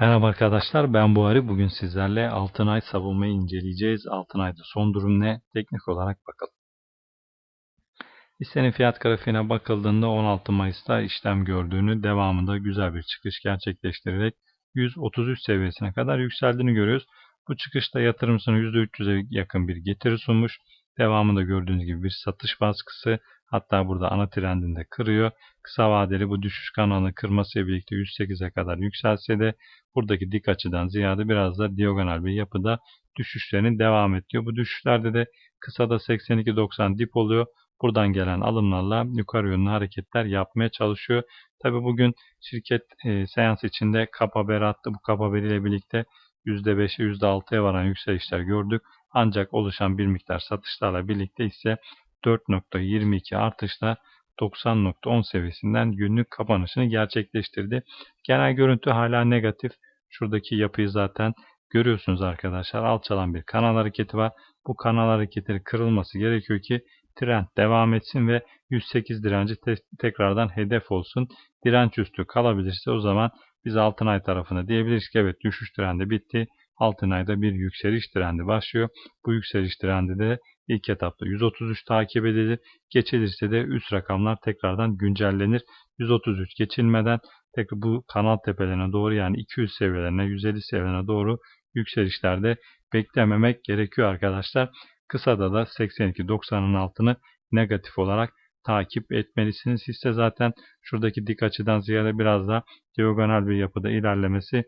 Merhaba arkadaşlar ben Buhari. Bugün sizlerle Altınay savunmayı inceleyeceğiz. Altınay'da son durum ne? Teknik olarak bakalım. Hissenin fiyat grafiğine bakıldığında 16 Mayıs'ta işlem gördüğünü devamında güzel bir çıkış gerçekleştirerek 133 seviyesine kadar yükseldiğini görüyoruz. Bu çıkışta yatırımcısına %300'e yakın bir getiri sunmuş. Devamında gördüğünüz gibi bir satış baskısı hatta burada ana trendinde kırıyor. Kısa vadeli bu düşüş kanalını kırmasıyla birlikte 108'e kadar yükselse de buradaki dik açıdan ziyade biraz da diagonal bir yapıda düşüşlerin devam ediyor. Bu düşüşlerde de kısada 82-90 dip oluyor. Buradan gelen alımlarla yukarı yönlü hareketler yapmaya çalışıyor. Tabi bugün şirket e, seans içinde kap haberi attı. Bu kap haberiyle birlikte %5'e %6'ya varan yükselişler gördük. Ancak oluşan bir miktar satışlarla birlikte ise 4.22 artışla 90.10 seviyesinden günlük kapanışını gerçekleştirdi. Genel görüntü hala negatif. Şuradaki yapıyı zaten görüyorsunuz arkadaşlar. Alçalan bir kanal hareketi var. Bu kanal hareketleri kırılması gerekiyor ki trend devam etsin ve 108 direnci te tekrardan hedef olsun. Direnç üstü kalabilirse o zaman biz Altınay tarafına diyebiliriz ki evet düşüş trendi bitti. Altınay'da bir yükseliş trendi başlıyor. Bu yükseliş trendi de ilk etapta 133 takip edilir. Geçilirse de üst rakamlar tekrardan güncellenir. 133 geçilmeden tekrar bu kanal tepelerine doğru yani 200 seviyelerine 150 seviyelerine doğru yükselişlerde beklememek gerekiyor arkadaşlar. Kısada da 82-90'ın altını negatif olarak takip etmelisiniz. Hisse zaten şuradaki dik açıdan ziyade biraz da diagonal bir yapıda ilerlemesi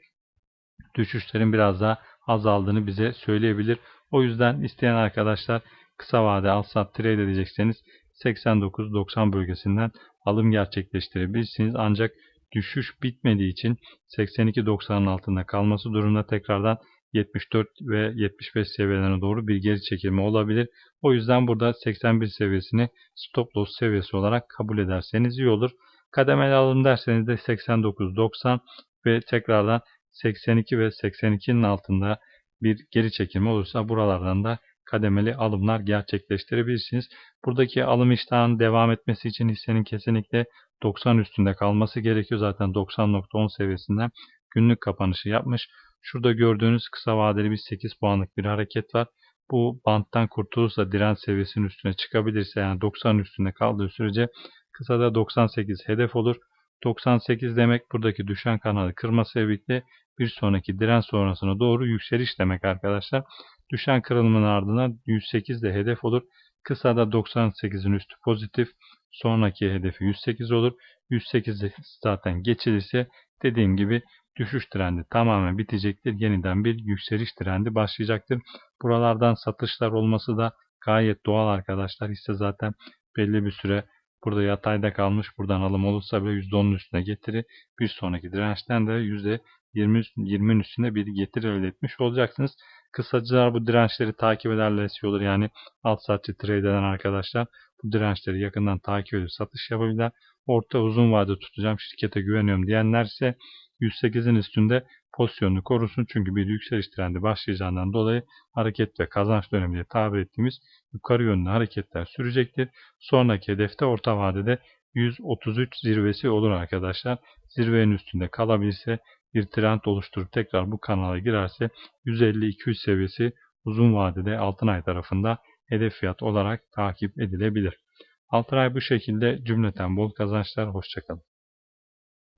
düşüşlerin biraz daha azaldığını bize söyleyebilir. O yüzden isteyen arkadaşlar kısa vade al sat trade edecekseniz 89-90 bölgesinden alım gerçekleştirebilirsiniz. Ancak düşüş bitmediği için 82-90'ın altında kalması durumunda tekrardan 74 ve 75 seviyelerine doğru bir geri çekilme olabilir. O yüzden burada 81 seviyesini stop loss seviyesi olarak kabul ederseniz iyi olur. Kademeli alım derseniz de 89-90 ve tekrardan 82 ve 82'nin altında bir geri çekilme olursa buralardan da kademeli alımlar gerçekleştirebilirsiniz. Buradaki alım iştahının devam etmesi için hissenin kesinlikle 90 üstünde kalması gerekiyor. Zaten 90.10 seviyesinden günlük kapanışı yapmış. Şurada gördüğünüz kısa vadeli bir 8 puanlık bir hareket var. Bu banttan kurtulursa direnç seviyesinin üstüne çıkabilirse yani 90 üstünde kaldığı sürece kısada 98 hedef olur. 98 demek buradaki düşen kanalı kırması birlikte bir sonraki direnç sonrasına doğru yükseliş demek arkadaşlar. Düşen kırılımın ardından 108 de hedef olur. Kısada 98'in üstü pozitif. Sonraki hedefi 108 olur. 108 zaten geçilirse dediğim gibi düşüş trendi tamamen bitecektir. Yeniden bir yükseliş trendi başlayacaktır. Buralardan satışlar olması da gayet doğal arkadaşlar. Hisse zaten belli bir süre burada yatayda kalmış. Buradan alım olursa bile %10'un üstüne getiri. Bir sonraki dirençten de %20'nin üstünde bir getiri elde etmiş olacaksınız. Kısacılar bu dirençleri takip ederlerse olur. Yani alt satçı trade eden arkadaşlar bu dirençleri yakından takip edip satış yapabilirler. Orta uzun vade tutacağım şirkete güveniyorum diyenlerse 108'in üstünde pozisyonunu korusun. Çünkü bir yükseliş trendi başlayacağından dolayı hareket ve kazanç dönemi tabir ettiğimiz yukarı yönlü hareketler sürecektir. Sonraki hedefte orta vadede 133 zirvesi olur arkadaşlar. Zirvenin üstünde kalabilirse bir trend oluşturup tekrar bu kanala girerse 150-200 seviyesi uzun vadede Altınay tarafında hedef fiyat olarak takip edilebilir. Altınay bu şekilde cümleten bol kazançlar. Hoşçakalın.